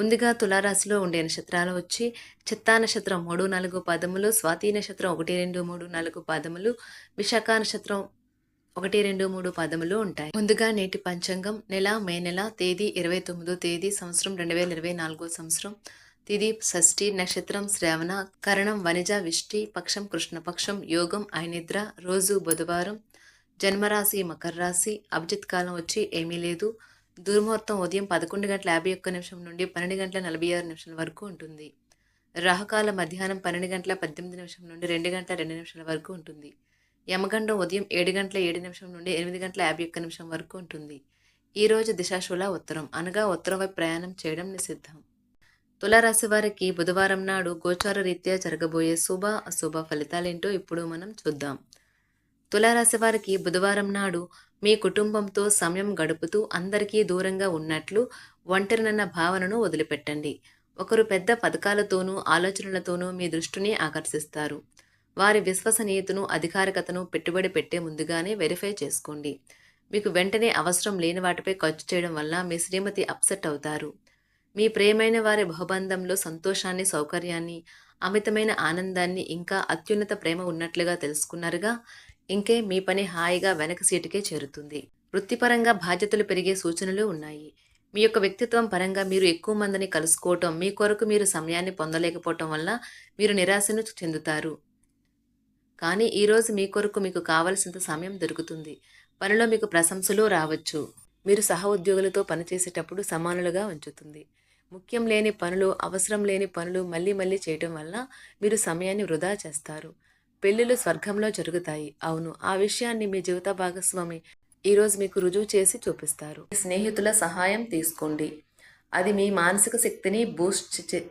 ముందుగా తులారాశిలో ఉండే నక్షత్రాలు వచ్చి చిత్తా నక్షత్రం మూడు నాలుగు పాదములు స్వాతి నక్షత్రం ఒకటి రెండు మూడు నాలుగు పాదములు విశాఖ నక్షత్రం ఒకటి రెండు మూడు పాదములు ఉంటాయి. ముందుగా నేటి పంచాంగం నెల మే నెల తేదీ ఇరవై తొమ్మిదో తేదీ సంవత్సరం రెండు వేల ఇరవై నాలుగో సంవత్సరం. తిది షష్ఠి నక్షత్రం శ్రావణ కరణం వనిజ విష్టి పక్షం కృష్ణపక్షం యోగం ఐనిద్ర రోజు బుధవారం. జన్మరాశి మకర రాశి అభిజిత్ కాలం వచ్చి ఏమీ లేదు. దుర్ముహూర్తం ఉదయం పదకొండు గంటల యాభై ఒక్క నిమిషం నుండి పన్నెండు గంటల నలభై ఆరు నిమిషాల వరకు ఉంటుంది. రాహకాల మధ్యాహ్నం పన్నెండు గంటల పద్దెనిమిది నిమిషం నుండి రెండు గంటల రెండు నిమిషాల వరకు ఉంటుంది. యమగండం ఉదయం ఏడు గంటల ఏడు నిమిషం నుండి ఎనిమిది గంటల యాభై ఒక్క నిమిషం వరకు ఉంటుంది. ఈరోజు దిశాశుల దిశాశూల ఉత్తరం. అనగా ఉత్తరం వైపు ప్రయాణం చేయడం నిషిద్ధం. తులారాశి వారికి బుధవారం నాడు గోచార రీత్యా జరగబోయే శుభ అశుభ ఫలితాలేంటో ఇప్పుడు మనం చూద్దాం. తులారాశి వారికి బుధవారం నాడు మీ కుటుంబంతో సమయం గడుపుతూ అందరికీ దూరంగా ఉన్నట్లు ఒంటరినన్న భావనను వదిలిపెట్టండి. ఒకరు పెద్ద పథకాలతోనూ ఆలోచనలతోనూ మీ దృష్టిని ఆకర్షిస్తారు. వారి విశ్వసనీయతను అధికారికతను పెట్టుబడి పెట్టే ముందుగానే వెరిఫై చేసుకోండి. మీకు వెంటనే అవసరం లేని వాటిపై ఖర్చు చేయడం వల్ల మీ శ్రీమతి అప్సెట్ అవుతారు. మీ ప్రేమైన వారి బహుబంధంలో సంతోషాన్ని సౌకర్యాన్ని అమితమైన ఆనందాన్ని ఇంకా అత్యున్నత ప్రేమ ఉన్నట్లుగా తెలుసుకున్నారుగా ఇంకే మీ పని హాయిగా వెనక సీటుకే చేరుతుంది. వృత్తిపరంగా బాధ్యతలు పెరిగే సూచనలు ఉన్నాయి. మీ యొక్క వ్యక్తిత్వం పరంగా మీరు ఎక్కువ మందిని కలుసుకోవటం మీ కొరకు మీరు సమయాన్ని పొందలేకపోవటం వల్ల మీరు నిరాశను చెందుతారు. కానీ ఈరోజు మీ కొరకు మీకు కావలసినంత సమయం దొరుకుతుంది. పనిలో మీకు ప్రశంసలు రావచ్చు. మీరు సహ ఉద్యోగులతో పనిచేసేటప్పుడు సమానులుగా ఉంచుతుంది. ముఖ్యం లేని పనులు అవసరం లేని పనులు మళ్ళీ మళ్ళీ చేయటం వల్ల మీరు సమయాన్ని వృధా చేస్తారు. పెళ్ళిళ్ళు స్వర్గంలో జరుగుతాయి. అవును ఆ విషయాన్ని మీ జీవిత భాగస్వామి ఈరోజు మీకు రుజువు చేసి చూపిస్తారు. స్నేహితుల సహాయం తీసుకోండి. అది మీ మానసిక శక్తిని బూస్ట్ చే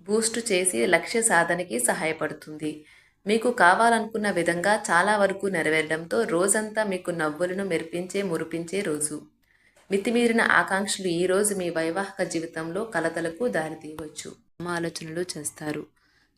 బూస్ట్ చేసి లక్ష్య సాధనకి సహాయపడుతుంది. మీకు కావాలనుకున్న విధంగా చాలా వరకు నెరవేరడంతో రోజంతా మీకు నవ్వులను మెరిపించే మురిపించే రోజు. మితిమీరిన ఆకాంక్షలు ఈరోజు మీ వైవాహిక జీవితంలో కలతలకు దారితీయవచ్చు. ఆలోచనలు చేస్తారు.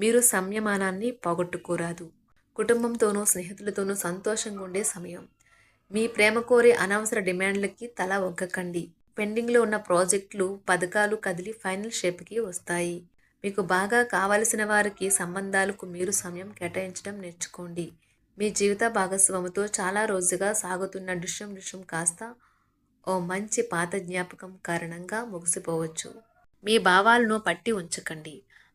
మీరు సంయమానాన్ని పోగొట్టుకోరాదు. కుటుంబంతోనూ స్నేహితులతోనూ సంతోషంగా ఉండే సమయం. మీ ప్రేమ కోరే అనవసర డిమాండ్లకి తల ఒగ్గకండి పెండింగ్లో ఉన్న ప్రాజెక్టులు పథకాలు కదిలి ఫైనల్ షేప్కి వస్తాయి. మీకు బాగా కావలసిన వారికి సంబంధాలకు మీరు సమయం కేటాయించడం నేర్చుకోండి. మీ జీవిత భాగస్వామితో చాలా రోజుగా సాగుతున్న డిషం డిషం కాస్త ఓ మంచి పాత జ్ఞాపకం కారణంగా ముగిసిపోవచ్చు. మీ భావాలను పట్టి ఉంచకండి.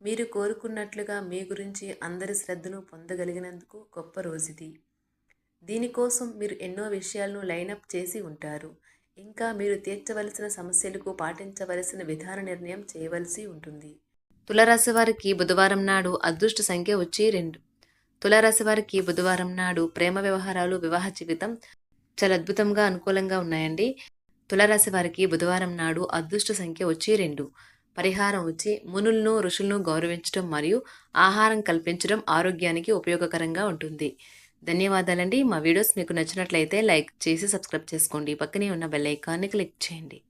మీరు కోరుకున్నట్లుగా మీ గురించి అందరి శ్రద్ధను పొందగలిగినందుకు గొప్ప రోజుది. దీనికోసం మీరు ఎన్నో విషయాలను లైనప్ చేసి ఉంటారు. ఇంకా మీరు తీర్చవలసిన సమస్యలకు పాటించవలసిన విధాన నిర్ణయం చేయవలసి ఉంటుంది. తులరాశి వారికి బుధవారం నాడు అదృష్ట సంఖ్య వచ్చి రెండు. తులారాశి వారికి బుధవారం నాడు ప్రేమ వ్యవహారాలు వివాహ జీవితం చాలా అద్భుతంగా అనుకూలంగా ఉన్నాయండి. తులారాశి వారికి బుధవారం నాడు అదృష్ట సంఖ్య వచ్చి రెండు. పరిహారం వచ్చి మునులను ఋషులను గౌరవించడం మరియు ఆహారం కల్పించడం ఆరోగ్యానికి ఉపయోగకరంగా ఉంటుంది. ధన్యవాదాలండి. మా వీడియోస్ మీకు నచ్చినట్లయితే లైక్ చేసి సబ్స్క్రైబ్ చేసుకోండి. పక్కనే ఉన్న బెల్ ఐకాన్ని క్లిక్ చేయండి.